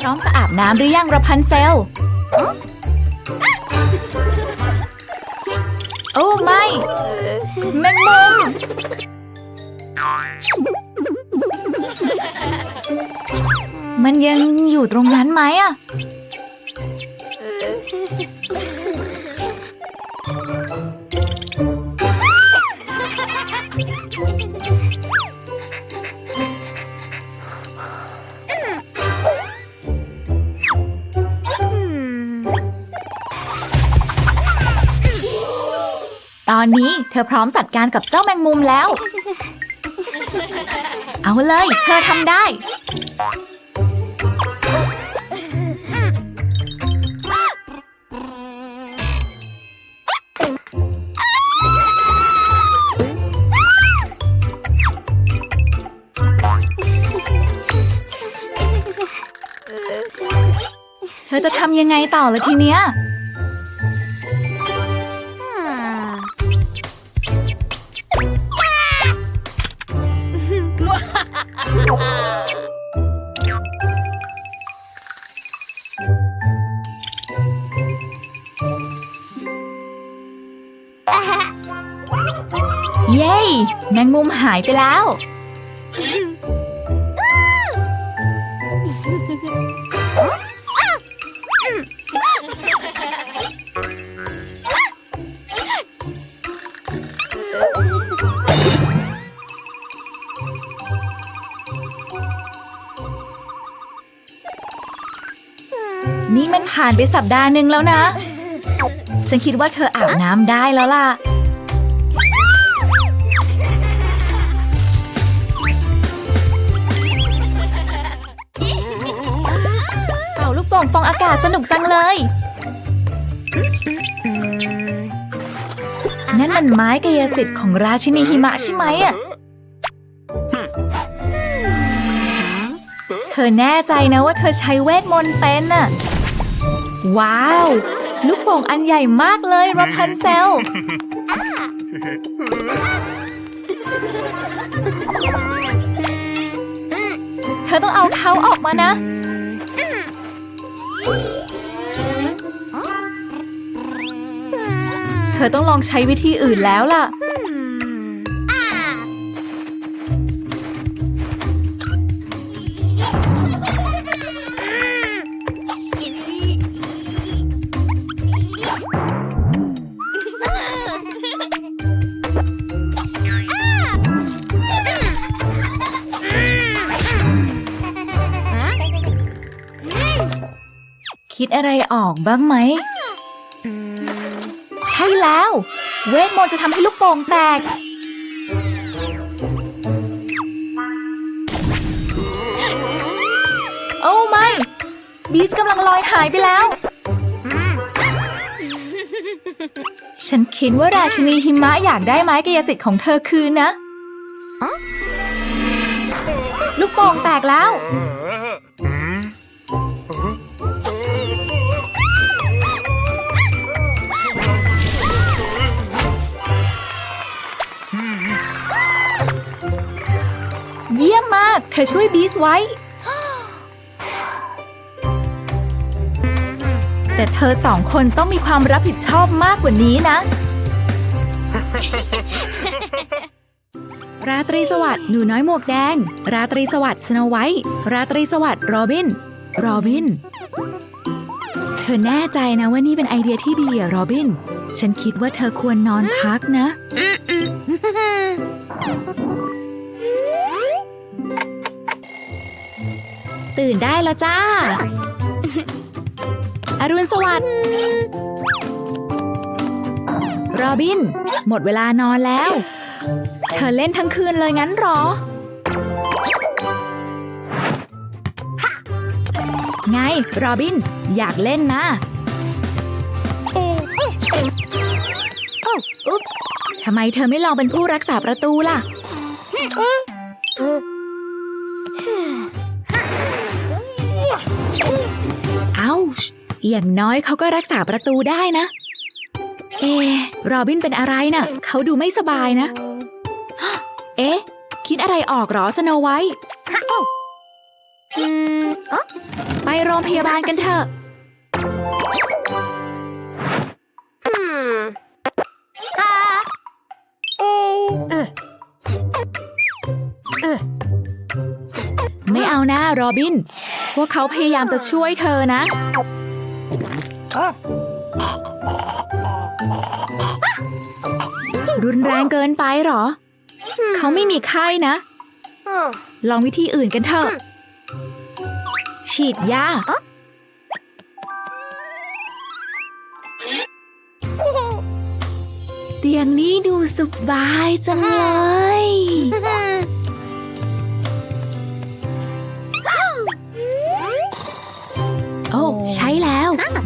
พร้อมจะอาบน้ำหรือยังระพันเซล โอ้ไม่แมงมุมมันยังอยู่ตรงนั้นไหมอะ อนนี้เธอพร้อมจัดการกับเจ้าแมงมุมแล้ว เอาเลย เธอทำได้ เธอจะทำยังไงต่อละทีเนี้ย เย้แมงมุมหายไปแล้ว นี่มันผ่านไปสัปดาห์หนึ่งแล้วนะ ฉันคิดว่าเธออาบน้ำได้แล้วล่ะ เป่าลูกโป่งฟองอากาศสนุกจังเลย นั่นมันไม้กายสิทธิ์ของราชินีหิมะใช่ไหมอะเธอแน่ใจนะว่าเธอใช้เวทมนต์เป็นน่ะว้าว ลูกโป่งอันใหญ่มากเลยราพันเซล เธอต้องเอาเท้าออกมานะ เธอต้องลองใช้วิธีอื่นแล้วล่ะ ดอะไรออกบ้างไหม ใช่แล้ว เวทมนต์จะทำให้ลูกโป่งแตก โอ้ไม่ บีสกำลังลอยหายไปแล้ว ฉันคิดว่าราชินีหิมะอยากได้ไม้กายสิทธิ์ของเธอคืนนะ ลูกโป่งแตกแล้ว เธอช่วยบีสไว้ แต่เธอสองคนต้องมีความรับผิดชอบมากกว่านี้นะ ราตรีสวัสดิ์หนูน้อยหมวกแดง ราตรีสวัสดิ์สโนไวท์ราตรีสวัสดิ์โรบิน โรบิน เธอแน่ใจนะว่านี่เป็นไอเดียที่ดีอะโรบิน ฉันคิดว่าเธอควรนอนพักนะ ตื่นได้แล้วจ้า อรุณสวัสดิ์โรบิน หมดเวลานอนแล้ว เธอเล่นทั้งคืนเลยงั้นเหรอ ไงโรบิน อยากเล่นนะโอ้อุ๊ปส์ทำไมเธอไม่ลองเป็นผู้รักษาประตูล่ะ อย่างน้อยเขาก็รักษาประตูได้นะ เอะโรบินเป็นอะไรน่ะ เขาดูไม่สบายนะ เอ๊ะ คิดอะไรออกเหรอสโนไวท์อืมอ๋อไปโรงพยาบาลกันเถอะ Hmm. Ah. Oh. ไม่เอานะโรบิน พวกเขาพยายามจะช่วยเธอนะ รุนแรงเกินไปหรอ เขาไม่มีไข้นะ ลองวิธีอื่นกันเถอะ ฉีดยาเตียงนี้ดูสบายจังเลย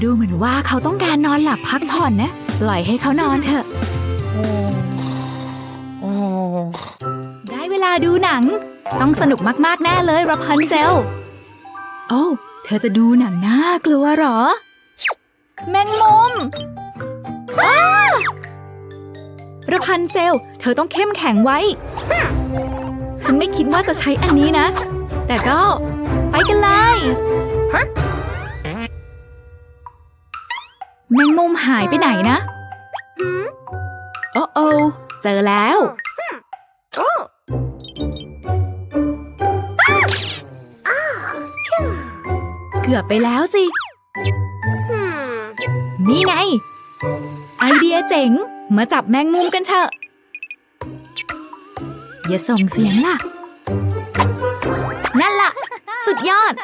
ดูเหมือนว่าเขาต้องการนอนหลับพักผ่อนนะ ปล่อยให้เขานอนเถอะ Oh. ได้เวลาดูหนัง ต้องสนุกมากๆแน่เลยรับพันเซล โอ้เธอจะดูหนังน่ากลัวเหรอ แมงมุมอ้าระพันเซล เธอต้องเข้มแข็งไว้ ฉันไม่คิดว่าจะใช้อันนี้นะ แต่ก็ไปกันเลย แมงมุมหายไปไหนนะ Hmm. โอ้โอเจอแล้ว Oh. เกือบไปแล้วสิ Hmm. นี่ไง ไอเดียเจ๋ง มาจับแมงมุมกันเถอะ อย่าส่งเสียงล่ะ นั่นล่ะ สุดยอด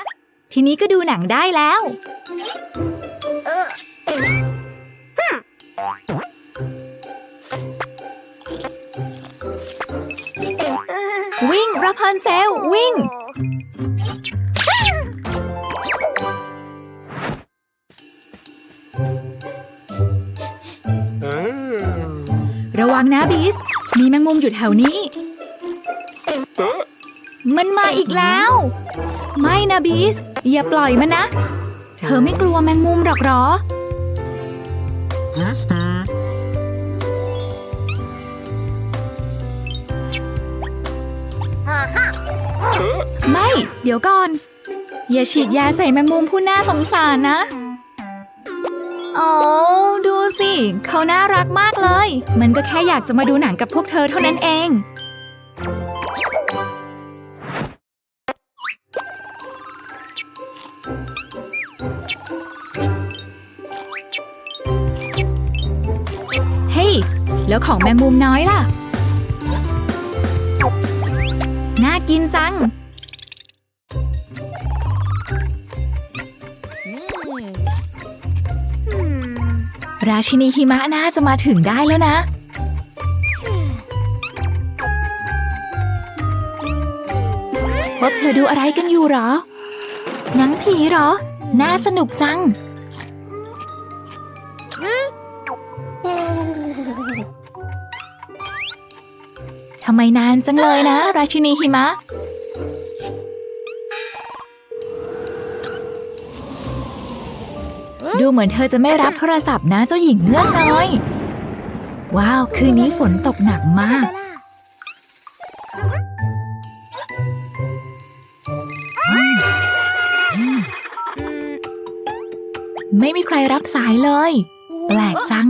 ทีนี้ก็ดูหนังได้แล้ว วิ่งราพันเซล วิ่ง ระวังนะบีส มีแมงมุมอยู่แถวนี้ มันมาอีกแล้ว ไม่นะบีส อย่าปล่อยมันนะ เธอไม่กลัวแมงมุมหรอกหรอ เดี๋ยวก่อน อย่าฉีดยาใส่แมงมุมผู้น่าสงสารนะโอ้ดูสิ เขาน่ารักมากเลย มันก็แค่อยากจะมาดูหนังกับพวกเธอเท่านั้นเอง เฮ้ยแล้วของแมงมุมน้อยล่ะ น่ากินจัง ราชินีหิมะน่าจะมาถึงได้แล้วนะ พวกเธอดูอะไรกันอยู่หรอ หนังผีหรอ น่าสนุกจัง ทำไมนานจังเลยนะ ราชินีหิมะ ดูเหมือนเธอจะไม่รับโทรศัพท์นะเจ้าหญิงเงือกน้อย ว้าว คืนนี้ฝนตกหนักมาก ไม่มีใครรับสายเลย แปลกจัง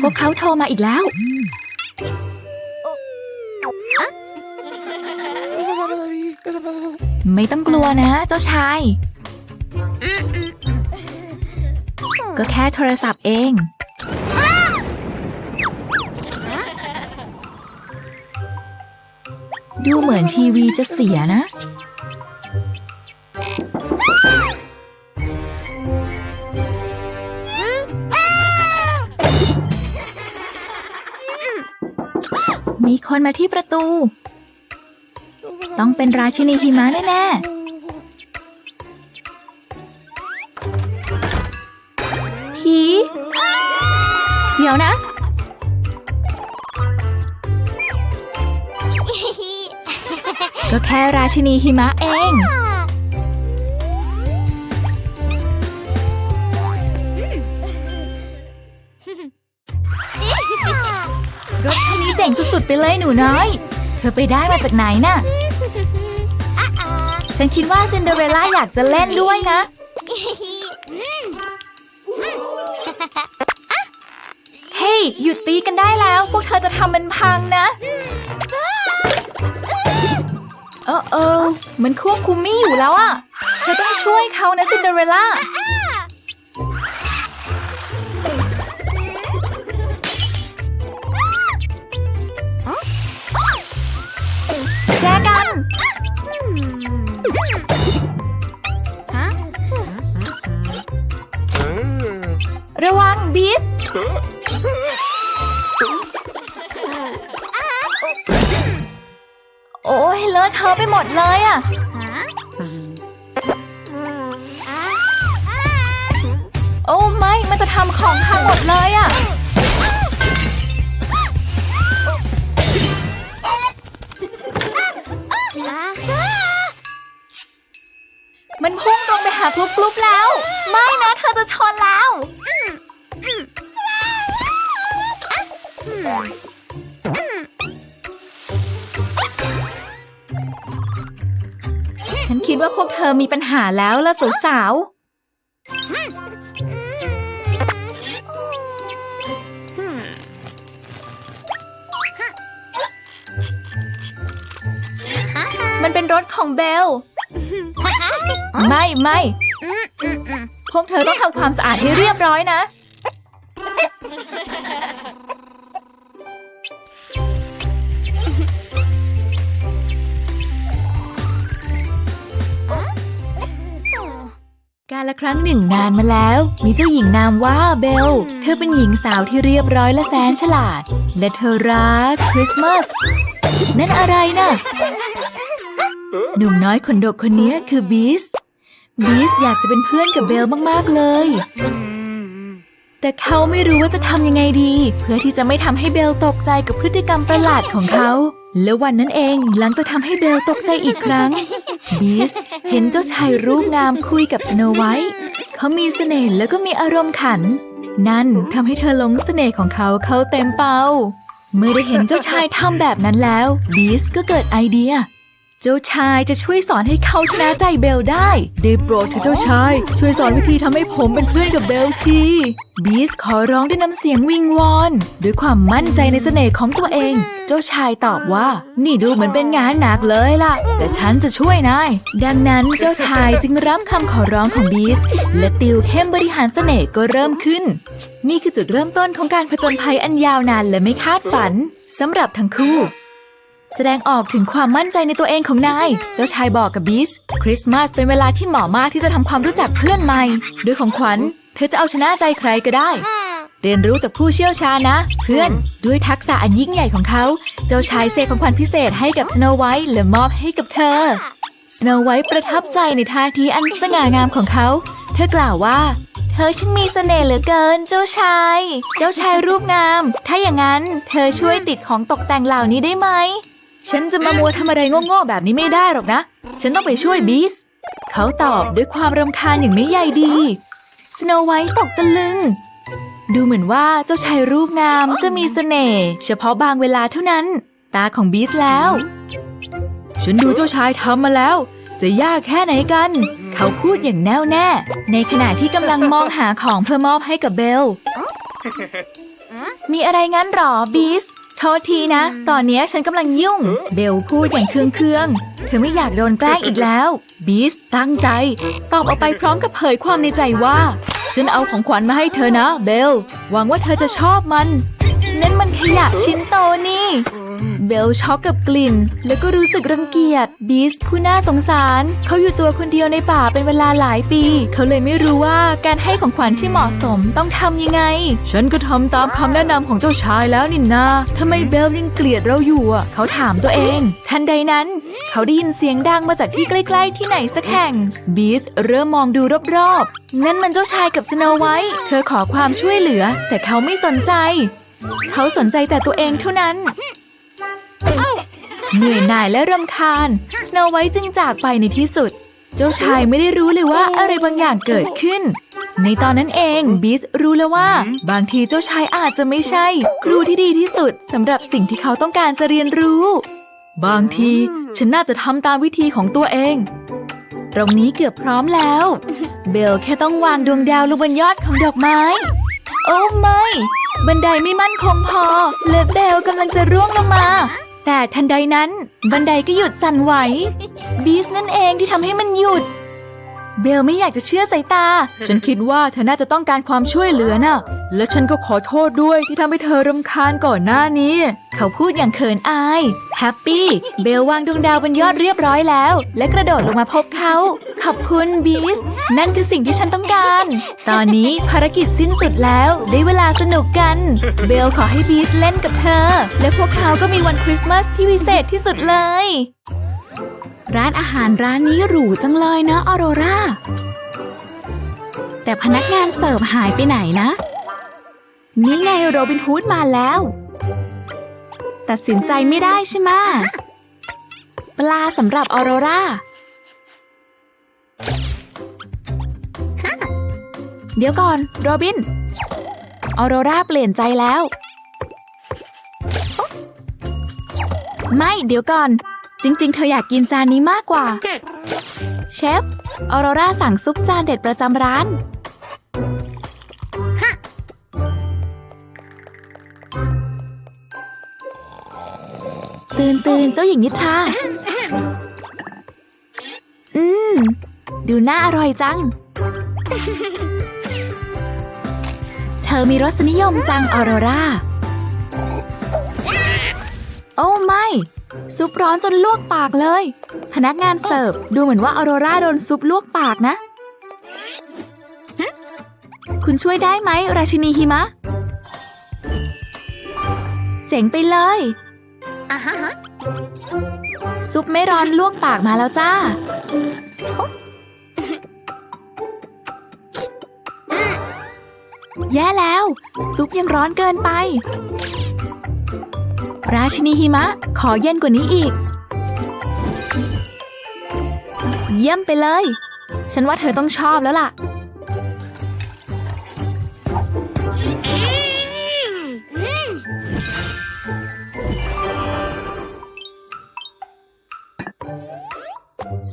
พวกเขาโทรมาอีกแล้ว ไม่ต้องกลัวนะ เจ้าชาย ก็แค่โทรศัพท์เอง ดูเหมือนทีวีจะเสียนะ มีคนมาที่ประตู ต้องเป็นราชินีหิมะแน่ๆ ผี เดี๋ยวนะ ก็แค่ราชินีหิมะเอง Ah. รถคันนี้เจ๋งสุดๆไปเลยหนูน้อย เธอไปได้มาจากไหนน่ะ ฉันคิดว่าซินเดอเรลล่าอยากจะเล่นด้วยนะ เฮ้ยหยุดตีกันได้แล้ว พวกเธอจะทำมันพังนะเออเออมันควบคุมไม่อยู่แล้วอะเธอต้องช่วยเขานะซินเดอเรลล่า โอ้ยเลอะเทอะไปหมดเลยอะโอ้ไม่ มันจะทำของพังหมดเลยอะมันพุ่งตรงไปหากรุ๊ปกรุ๊ปแล้ว ไม่นะ เธอจะชนแล้ว พวกเธอมีปัญหาแล้วละสาวๆมันเป็นรถของเบล ไม่ไม่พวกเธอต้องทำความสะอาดให้เรียบร้อยนะ การละครั้งหนึ่งนานมาแล้ว มีเจ้าหญิงนามว่าเบล เธอเป็นหญิงสาวที่เรียบร้อยและแสนฉลาด และเธอรักคริสต์มาสนั่นอะไรน่ะหนุ่มน้อยขนดกคนนี้คือบีส บีสอยากจะเป็นเพื่อนกับเบลมากๆเลย แต่เขาไม่รู้ว่าจะทำยังไงดี เพื่อที่จะไม่ทำให้เบลตกใจกับพฤติกรรมประหลาดของเขา และวันนั้นเองหลังจากทำให้เบลตกใจอีกครั้ง บีสเห็นเจ้าชายรูปงามคุยกับสโนไวท์เขามีเสน่ห์แล้วก็มีอารมณ์ขัน นั่นทำให้เธอหลงเสน่ห์ของเขาเขาเต็มเป้า เมื่อได้เห็นเจ้าชายทำแบบนั้นแล้ว บีสก็เกิดไอเดีย จ้าชายจะช่วยสอนให้เขาชนะใจเบลได้ได้โปรดเถอะเจ้าชาย ช่วยสอนวิธีทำให้ผมเป็นเพื่อนกับเบลทีบีสขอร้องด้วยน้ำเสียงวิงวอน ด้วยความมั่นใจในเสน่ห์ของตัวเอง เจ้าชายตอบว่า นี่ดูเหมือนเป็นงานหนักเลยล่ะ แต่ฉันจะช่วยนาย ดังนั้นเจ้าชายจึงรับคำขอร้องของบีสและติวเข้มบริหารเสน่ห์ก็เริ่มขึ้น นี่คือจุดเริ่มต้นของการผจญภัยอันยาวนานและไม่คาดฝันสำหรับทั้งคู่ แสดงออกถึงความมั่นใจในตัวเองของนาย เจ้าชายบอกกับบีสคริสต์มาสเป็นเวลาที่เหมาะมากที่จะทำความรู้จักเพื่อนใหม่ ด้วยของขวัญ เธอจะเอาชนะใจใครก็ได้ เรียนรู้จากผู้เชี่ยวชาญนะ เพื่อน ด้วยทักษะอันยิ่งใหญ่ของเขา เจ้าชายเสกของขวัญพิเศษให้กับสโนไวท์และมอบให้กับเธอ สโนไวท์ประทับใจในท่าทีอันสง่างามของเขา เธอกล่าวว่าเธอช่างมีเสน่ห์เหลือเกินเจ้าชาย เจ้าชายรูปงาม ถ้าอย่างนั้น เธอช่วยติดของตกแต่งเหล่านี้ได้ไหม ฉันจะมามัวทำอะไรโง่ๆแบบนี้ไม่ได้หรอกนะ ฉันต้องไปช่วยบีส เขาตอบด้วยความรำคาญอย่างไม่ใยดี สโนไวท์ตกตะลึง ดูเหมือนว่าเจ้าชายรูปงามจะมีเสน่ห์เฉพาะบางเวลาเท่านั้น ตาของบีสแล้ว ฉันดูเจ้าชายทำมาแล้ว จะยากแค่ไหนกัน เขาพูดอย่างแน่วแน่ ในขณะที่กำลังมองหาของเพื่อมอบให้กับเบล มีอะไรงั้นหรอบีส โทษทีนะ ตอนเนี้ยฉันกำลังยุ่ง เบลพูดอย่างเคืองๆเธอไม่อยากโดนแกล้งอีกแล้ว บีสตั้งใจ ตอบออกไปพร้อมกับเผยความในใจว่า ฉันเอาของขวัญมาให้เธอนะ เบล หวังว่าเธอจะชอบมัน นั่นมันขยะชิ้นโตนี่ เบลช็อกกับกลิ่น แล้วก็รู้สึกรังเกียจบีสผู้น่าสงสาร เขาอยู่ตัวคนเดียวในป่าเป็นเวลาหลายปี เขาเลยไม่รู้ว่าการให้ของขวัญที่เหมาะสมต้องทำยังไง ฉันก็ทำตามคำแนะนำของเจ้าชายแล้วนินนาทำไมเบลยังเกลียดเราอยู่อะเขาถามตัวเอง ทันใดนั้น เขาได้ยินเสียงดังมาจากที่ใกล้ ๆ ที่ไหนสักแห่งบีสเริ่มมองดูรอบๆนั่นมันเจ้าชายกับสโนไวท์เธอขอความช่วยเหลือ แต่เขาไม่สนใจ เขาสนใจแต่ตัวเองเท่านั้น เหนื่อยหน่ายและรำคาญ สโนไวท์จึงจากไปในที่สุด เจ้าชายไม่ได้รู้เลยว่าอะไรบางอย่างเกิดขึ้น ในตอนนั้นเองบีสรู้แล้วว่า บางทีเจ้าชายอาจจะไม่ใช่ ครูที่ดีที่สุดสำหรับสิ่งที่เขาต้องการจะเรียนรู้ บางทีฉันน่าจะทำตามวิธีของตัวเอง ตรงนี้เกือบพร้อมแล้ว เบลแค่ต้องวางดวงดาวลงบนยอดของดอกไม้ โอ้ไม่ บันไดไม่มั่นคงพอและเบลกำลังจะร่วงลงมา แต่ทันใดนั้นบันไดก็หยุดสั่นไหว บีสนั่นเองที่ทำให้มันหยุด เบลไม่อยากจะเชื่อสายตา ฉันคิดว่าเธอน่าจะต้องการความช่วยเหลือน่ะ และฉันก็ขอโทษด้วยที่ทำให้เธอรำคาญก่อนหน้านี้ เขาพูดอย่างเขินอาย แฮปปี้ เบลวางดวงดาวบนยอดเรียบร้อยแล้ว และกระโดดลงมาพบเขา ขอบคุณบีส นั่นคือสิ่งที่ฉันต้องการ ตอนนี้ภารกิจสิ้นสุดแล้ว ได้เวลาสนุกกัน เบลขอให้บีสเล่นกับเธอ และพวกเขาก็มีวันคริสต์มาสที่พิเศษที่สุดเลย ร้านอาหารร้านนี้หรูจังเลยเนะออโรราแต่พนักงานเสิร์ฟหายไปไหนนะ นี่ไงโรบินฮูดมาแล้ว ตัดสินใจไม่ได้ใช่ไหมปลาสำหรับออโรราเดี๋ยวก่อน โรบิน ออโรราเปลี่ยนใจแล้ว ไม่ เดี๋ยวก่อน จริง ๆ เธออยากกินจานนี้มากกว่า เชฟ ออโรราสั่งซุปจานเด็ดประจำร้าน ตื่นตื่นเจ้าหญิงนิทรา อืม ดูน่าอร่อยจัง เธอมีรสนิยมจังออโรรา โอ้ไม่ ซุปร้อนจนลวกปากเลย พนักงานเสิร์ฟดูเหมือนว่าออโรราโดนซุปลวกปากนะ คุณช่วยได้ไหม ราชินีหิมะ เจ๋งไปเลยอะฮะฮะซุปไม่ร้อนลวกปากมาแล้วจ้า แย่แล้ว ซุปยังร้อนเกินไป ราชินีหิมะ ขอเย็นกว่านี้อีก เยี่ยมไปเลย ฉันว่าเธอต้องชอบแล้วล่ะ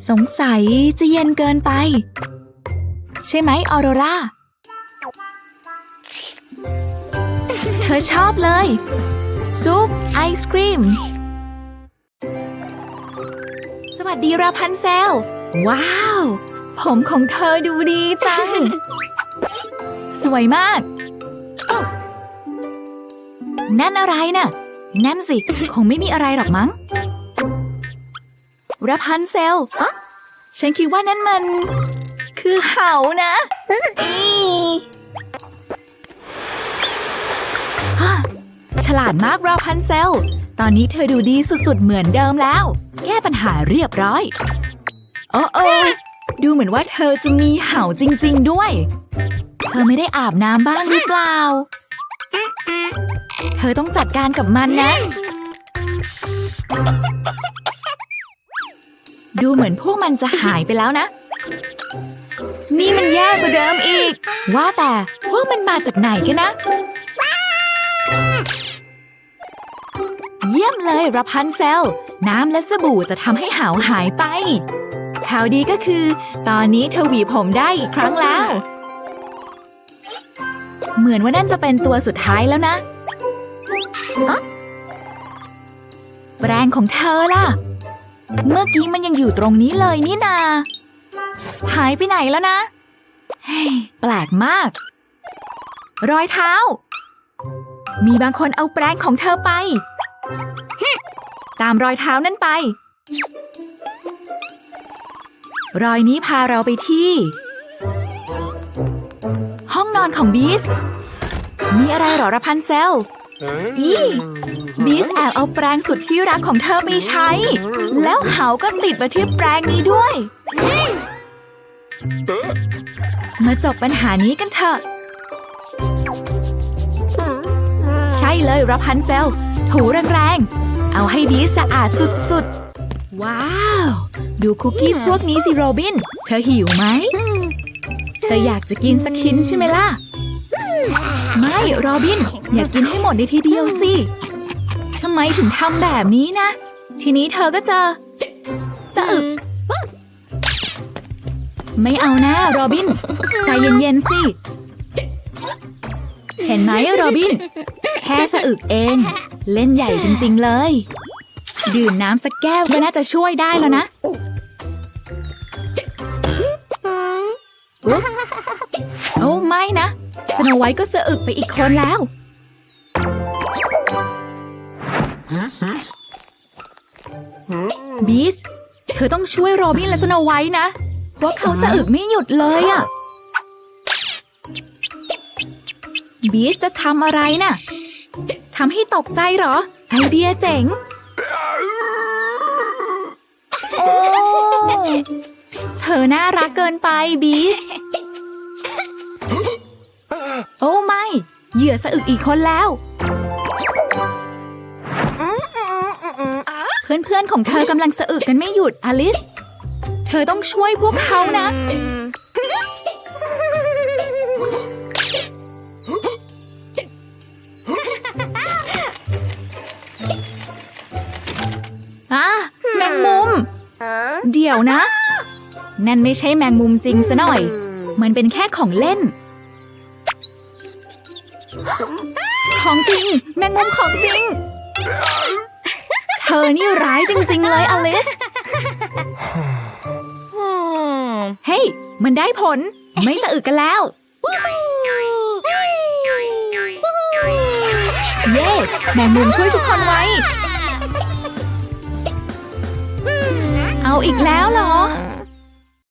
สงสัยจะเย็นเกินไป ใช่ไหมออโรรา เธอชอบเลย ซุปไอศครีม สวัสดีราพันเซล ว้าว ผมของเธอดูดีจัง สวยมากอ๊ะนั่นอะไรน่ะ นั่นสิ คงไม่มีอะไรหรอกมั้งราพันเซล ฉันคิดว่านั่นมัน คือเหานะอี ฉลาดมากราพันเซล ตอนนี้เธอดูดีสุดๆเหมือนเดิมแล้ว แก้ปัญหาเรียบร้อย โอ้โอดูเหมือนว่าเธอจะมีเห่าจริง ๆ ด้วย เธอไม่ได้อาบน้ำบ้างหรือเปล่า เธอต้องจัดการกับมันนะ ดูเหมือนพวกมันจะหายไปแล้วนะ นี่มันแย่กว่าเดิมอีก ว่าแต่พวกมันมาจากไหนกันนะ เยี่ยมเลยราพันเซล น้ำและสบู่จะทำให้หาวหายไปข่าวดีก็คือ ตอนนี้เธอหวีผมได้อีกครั้งแล้ว เหมือนว่านั่นจะเป็นตัวสุดท้ายแล้วนะแปรงของเธอล่ะ เมื่อกี้มันยังอยู่ตรงนี้เลยนี่นา หายไปไหนแล้วนะแปลกมาก รอยเท้า มีบางคนเอาแปรงของเธอไป ตามรอยเท้านั่นไป รอยนี้พาเราไปที่ ห้องนอนของบีส มีอะไรเหรอระพันเซลอีบีสแอบเอาแปรงสุดที่รักของเธอไปใช้ แล้วเหาก็ติดมาที่แปรงนี้ด้วย มาจบปัญหานี้กันเถอะ ใช่เลยรับพันเซล ถูแรงๆ เอาให้บีสสะอาดสุดๆ ว้าว ดูคุกกี้พวกนี้สิโรบิน เธอหิวไหมเธออยากจะกินสักชิ้นใช่ไหมล่ะ ไม่โรบิน อยากกินให้หมดในทีเดียวสิทำไมถึงทำแบบนี้นะ ทีนี้เธอก็จะสะอึกไม่เอานะโรบิน ใจเย็นๆสิเห็นไหมโรบิน แค่สะอึกเอง เล่นใหญ่จริงๆเลย ดื่มน้ำสักแก้วก็น่าจะช่วยได้แล้วนะ โอ้ไม่นะ สโนไวท์ก็สะอึกไปอีกคนแล้ว บีส เธอต้องช่วยโรบินและสโนไวท์นะเพราะเขาสะอึกไม่หยุดเลยอะบีสจะทำอะไรน่ะ ทำให้ตกใจเหรอ ไอเดียเจ๋งโอ้เธอน่ารักเกินไปบีส โอ้ไม่ เหยื่อสะอึกอีกคนแล้ว เพื่อนๆของเธอกำลังสะอึกกันไม่หยุดอลิส เธอต้องช่วยพวกเขานะ ดี๋ยวนะ นั่นไม่ใช่แมงมุมจริงซะหน่อย มันเป็นแค่ของเล่น ของจริง แมงมุมของจริง เธอนี่ร้ายจริง ๆ เลยอลิส เฮ้ย มันได้ผล ไม่สะอึกกันแล้ว เย้ แมงมุมช่วยทุกคนไว้ อีกแล้วเหรอ